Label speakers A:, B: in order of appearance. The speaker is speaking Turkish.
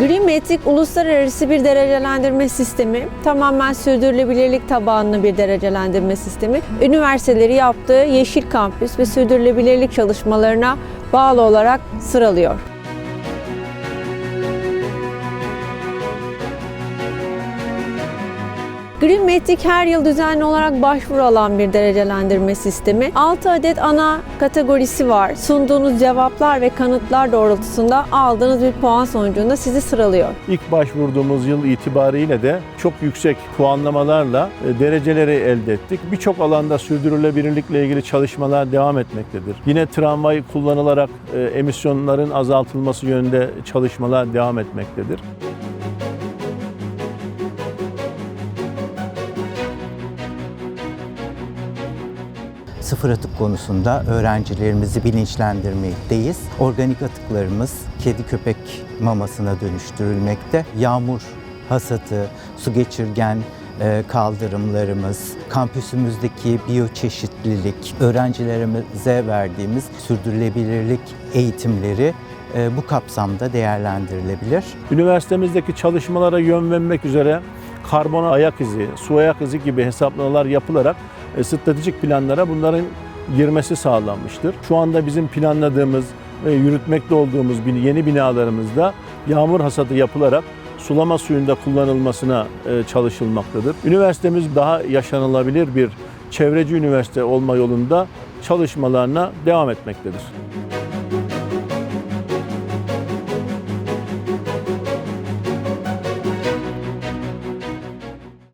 A: Green Metric uluslararası bir derecelendirme sistemi, tamamen sürdürülebilirlik tabanlı bir derecelendirme sistemi. Üniversiteleri yaptığı Yeşil Kampüs ve sürdürülebilirlik çalışmalarına bağlı olarak sıralıyor. Green Metric her yıl düzenli olarak başvuru alan bir derecelendirme sistemi. 6 adet ana kategorisi var. Sunduğunuz cevaplar ve kanıtlar doğrultusunda aldığınız bir puan sonucunda sizi sıralıyor.
B: İlk başvurduğumuz yıl itibariyle de çok yüksek puanlamalarla e, dereceleri elde ettik. Birçok alanda sürdürülebilirlikle ilgili çalışmalar devam etmektedir. Yine tramvay kullanılarak e, emisyonların azaltılması yönünde çalışmalar devam etmektedir.
C: Sıfır atık konusunda öğrencilerimizi bilinçlendirmekteyiz. Organik atıklarımız kedi köpek mamasına dönüştürülmekte. Yağmur hasatı, su geçirgen e, kaldırımlarımız, kampüsümüzdeki biyoçeşitlilik, öğrencilerimize verdiğimiz sürdürülebilirlik eğitimleri e, bu kapsamda değerlendirilebilir.
B: Üniversitemizdeki çalışmalara yön vermek üzere karbon ayak izi, su ayak izi gibi hesaplamalar yapılarak stratejik planlara bunların girmesi sağlanmıştır. Şu anda bizim planladığımız ve yürütmekte olduğumuz yeni binalarımızda yağmur hasadı yapılarak sulama suyunda kullanılmasına e, çalışılmaktadır. Üniversitemiz daha yaşanılabilir bir çevreci üniversite olma yolunda çalışmalarına devam etmektedir.